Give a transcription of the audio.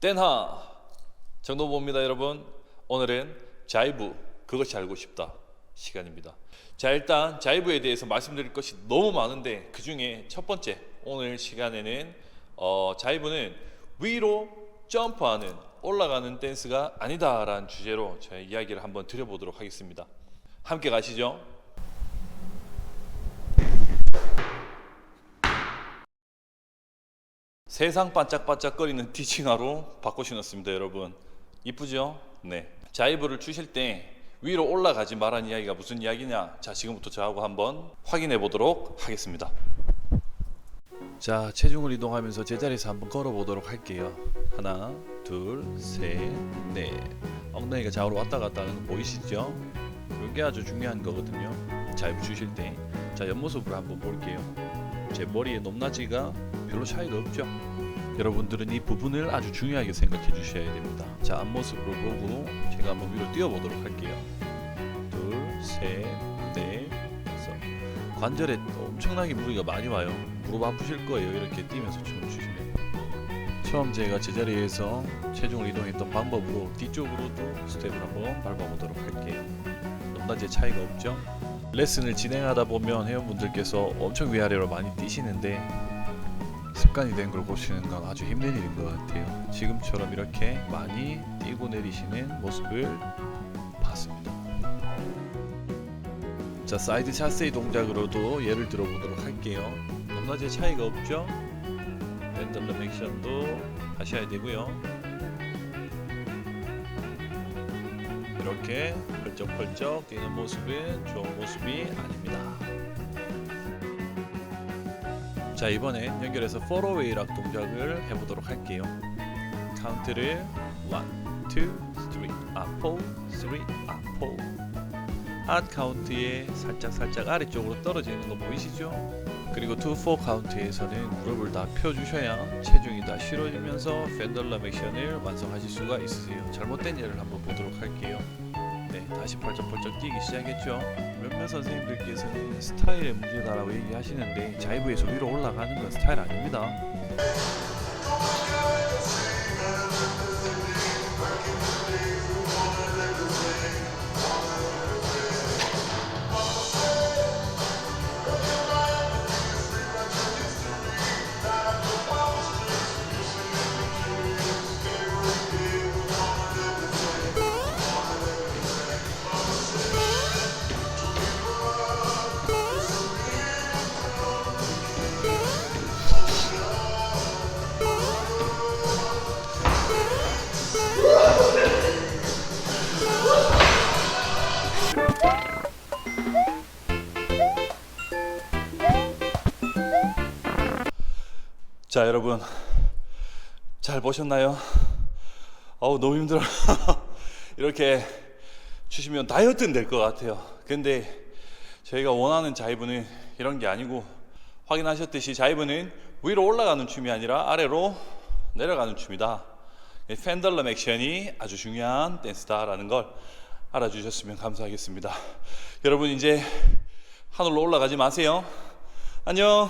땐하 정도보입니다 여러분. 오늘은 자이브 그것이 알고 싶다 시간입니다. 자 일단 자이브에 대해서 말씀드릴 것이 너무 많은데 그 중에 첫 번째 오늘 시간에는 어, 자이브는 위로 점프하는 올라가는 댄스가 아니다 라는 주제로 저희 이야기를 한번 드려보도록 하겠습니다. 함께 가시죠 세상 반짝반짝거리는 티칭화로 바꿔 신었습니다, 여러분. 이쁘죠? 네. 자이브를 추실 때 위로 올라가지 말라는 이야기가 무슨 이야기냐? 자, 지금부터 저하고 한번 확인해 보도록 하겠습니다. 자, 체중을 이동하면서 제자리에서 한번 걸어 보도록 할게요. 하나, 둘, 셋, 넷. 엉덩이가 좌우로 왔다 갔다 하는 거 보이시죠? 이게 아주 중요한 거거든요. 자이브 추실 때. 자, 옆모습을 한번 볼게요. 제 머리의 높낮이가 별로 차이가 없죠. 여러분들은 이 부분을 아주 중요하게 생각해 주셔야 됩니다. 자, 앞모습으로 보고 제가 한번 위로 뛰어 보도록 할게요. 둘, 셋, 넷, 다섯. 관절에 엄청나게 무리가 많이 와요. 무릎 아프실 거예요. 이렇게 뛰면서 춤을 추시면. 처음 제가 제자리에서 체중을 이동했던 방법으로 뒤쪽으로도 스텝을 한번 밟아보도록 할게요. 높낮이의 차이가 없죠? 레슨을 진행하다 보면 회원분들께서 엄청 위아래로 많이 뛰시는데 습관이 된걸 보시는 건 아주 힘든 일인 것 같아요. 지금처럼 이렇게 많이 뛰고 내리시는 모습을 봤습니다. 자 사이드 샷세이 동작으로도 예를 들어 보도록 할게요. 높낮이의 차이가 없죠? 밴들럼 액션도 하셔야 되고요. 이렇게 펄쩍펄쩍 뛰는 모습은 좋은 모습이 자 이번엔 연결해서 포로웨이 락 동작을 해보도록 할게요. 카운트를 1, 2, 3, 앞포, 3, 앞포. 핫 카운트에 살짝 살짝 아래쪽으로 떨어지는 거 보이시죠? 그리고 2, 4 카운트에서는 무릎을 다 펴주셔야 체중이 다 실어지면서 펜덜럼 액션을 완성하실 수가 있으세요. 잘못된 예를 한번 보도록 할게요. 네, 다시 펄쩍펄쩍 뛰기 시작했죠. 몇몇 선생님들께서는 스타일의 문제다라고 얘기하시는데 자이브에서 위로 올라가는 건 스타일 아닙니다. 자 여러분. 잘 보셨나요? 어우 너무 힘들어. 이렇게 추시면 다이어트는 될 것 같아요. 근데 저희가 원하는 자이브는 이런 게 아니고 확인하셨듯이 자이브는 위로 올라가는 춤이 아니라 아래로 내려가는 춤이다. 이 펜덜럼 액션이 아주 중요한 댄스다라는 걸 알아주셨으면 감사하겠습니다. 여러분 이제 하늘로 올라가지 마세요. 안녕